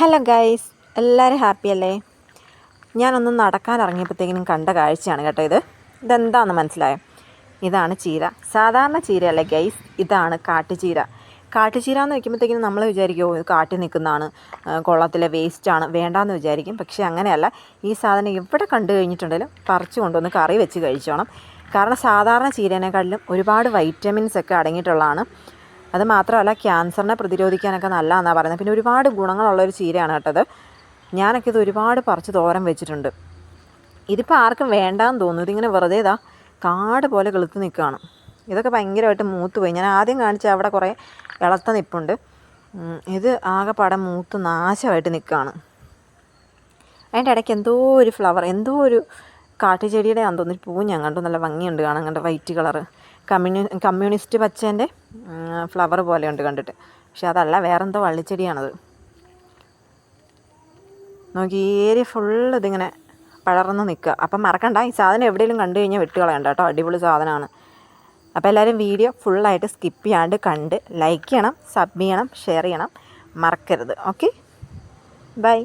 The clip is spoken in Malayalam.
ഹലോ ഗൈസ് എല്ലാവരും ഹാപ്പി അല്ലേ? ഞാനൊന്ന് നടക്കാൻ ഇറങ്ങിയപ്പോഴത്തേക്കിനും കണ്ട കാഴ്ചയാണ് കേട്ടോ ഇത്. ഇതെന്താണെന്ന് മനസ്സിലായോ? ഇതാണ് ചീര. സാധാരണ ചീരയല്ലേ ഗൈസ് ഇതാണ് കാട്ടുചീര. കാട്ടുചീര എന്ന് വയ്ക്കുമ്പോഴത്തേക്കിനും നമ്മൾ വിചാരിക്കുമോ ഇത് കാട്ടിൽ നിൽക്കുന്നതാണ്. കൊള്ളത്തിലെ വേസ്റ്റാണ് വേണ്ടാന്ന് വിചാരിക്കും. പക്ഷേ അങ്ങനെയല്ല. ഈ സാധനം എവിടെ കണ്ടു കഴിഞ്ഞിട്ടുണ്ടെങ്കിലും പറിച്ചു കൊണ്ടുവന്ന് കറി വെച്ച് കഴിച്ചോണം. കാരണം സാധാരണ ചീരേനെക്കാട്ടിലും ഒരുപാട് വൈറ്റമിൻസ് ഒക്കെ അടങ്ങിയിട്ടുള്ളതാണ്. അത് മാത്രമല്ല ക്യാൻസറിനെ പ്രതിരോധിക്കാനൊക്കെ നല്ലതാണെന്നാണ് പറയുന്നത്. പിന്നെ ഒരുപാട് ഗുണങ്ങളുള്ളൊരു ചീരയാണ് കേട്ടത് ഞാനൊക്കെ ഇത് ഒരുപാട് പറിച്ച് തോരം വെച്ചിട്ടുണ്ട്. ഇതിപ്പോൾ ആർക്കും വേണ്ടാന്ന് തോന്നുന്നു. ഇതിങ്ങനെ വെറുതെ ഇതാ കാട് പോലെ കിളുത്ത് നിൽക്കുകയാണ് ഇതൊക്കെ ഭയങ്കരമായിട്ട് മൂത്ത് പോയി ഞാൻ ആദ്യം കാണിച്ച അവിടെ കുറേ ഇളത്ത നിപ്പുണ്ട്. ഇത് ആകെപ്പാടെ മൂത്ത് നാശമായിട്ട് നിൽക്കുകയാണ് അതിന്റെ ഇടയ്ക്ക് എന്തോ ഒരു ഫ്ലവർ എന്തോ ഒരു കാട്ടുചെടിയുടെ ആണെന്ന് തോന്നുന്നു പൂവ് ഞാൻ കണ്ടു. നല്ല ഭംഗിയുണ്ട് കാണാൻ. വൈറ്റ് കളർ കമ്മ്യൂണി കമ്മ്യൂണിസ്റ്റ് പച്ചേന്റെ ഫ്ലവർ പോലെയുണ്ട് കണ്ടിട്ട്. പക്ഷെ അതല്ല വേറെന്തോ വള്ളിച്ചെടിയാണത്. നോക്കി ഈ ഏരിയ ഫുള്ള് ഇതിങ്ങനെ പടർന്ന് നിൽക്കുക. അപ്പം മറക്കണ്ട ഈ സാധനം എവിടെയെങ്കിലും കണ്ടു കഴിഞ്ഞാൽ വെട്ടുകളയണ്ട കേട്ടോ. അടിപൊളി സാധനമാണ്. അപ്പോൾ എല്ലാവരും വീഡിയോ ഫുള്ളായിട്ട് സ്കിപ്പ് ചെയ്യാണ്ട് കണ്ട് ലൈക്ക് ചെയ്യണം സബ് ചെയ്യണം ഷെയർ ചെയ്യണം. മറക്കരുത്. Okay bye